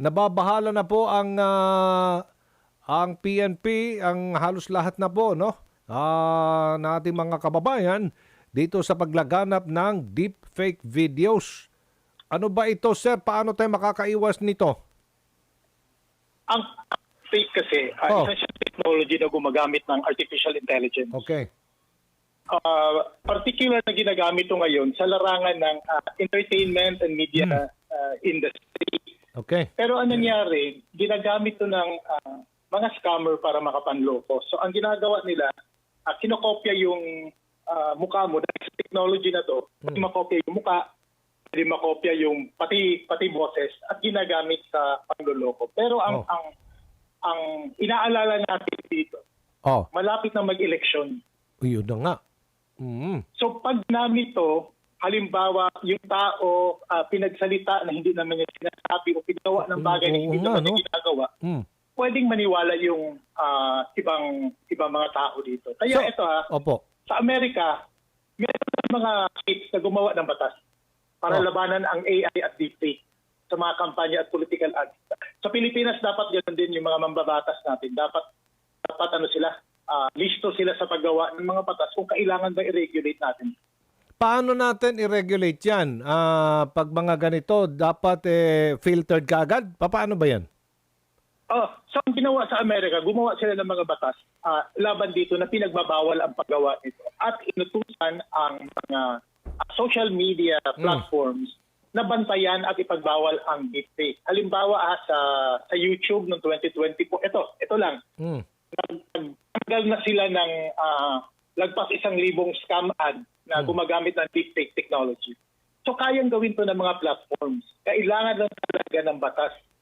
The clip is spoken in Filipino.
nababahala na po ang ah, ang PNP, ang halos lahat na po, no? Ah, na ating mga kababayan dito sa paglaganap ng deepfake videos. Ano ba ito, sir? Paano tayo makakaiwas nito? Ang fake kasi, uh, Oh. isa siyang technology na gumagamit ng artificial intelligence. Okay. Uh, particular na ginagamit ito ngayon sa larangan ng uh, entertainment and media Hmm. uh, industry. Okay. Pero ang nangyari, ginagamit ito ng uh, mga scammer para makapanloko. So ang ginagawa nila, uh, kinokopya yung uh, mukha mo dahil sa technology na to, pwede makopya yung mukha, pwede makopya yung pati pati boses at ginagamit sa panloloko. Pero ang Oh. ang ang inaalala natin dito, Oh, malapit na mag-eleksyon. yun na nga. Mm. So pag namin to, halimbawa yung tao ah, pinagsalita na hindi naman niya sinasabi o pinawa ng bagay na hindi naman niya ginagawa, Mm. pwedeng maniwala yung ah, ibang ibang mga tao dito. Kaya So- ito ha, Opo. sa Amerika, meron mga states na gumawa ng batas para Oh. labanan ang AI at deepfake sa mga kampanya at political ads. Sa Pilipinas dapat ganoon din yung mga mambabatas natin. Dapat dapat ano sila, ah, listo sila sa paggawa ng mga batas kung kailangan ba i-regulate natin. Paano natin i-regulate yan? Ah, pag mga ganito, dapat eh, filtered ka agad? Pa- Paano ba yan? Oh, so ang ginawa sa Amerika, gumawa sila ng mga batas ah, laban dito na pinagbabawal ang paggawa nito at inutusan ang mga ah, social media platforms na bantayan at ipagbawal ang deepfake. Halimbawa ah, sa sa YouTube noong 2020 po, ito, ito lang. Mm. Nagtanggal na sila ng ah, lagpas isang libong scam ad na gumagamit ng deepfake technology. So kayang gawin to ng mga platforms. Kailangan lang talaga ng batas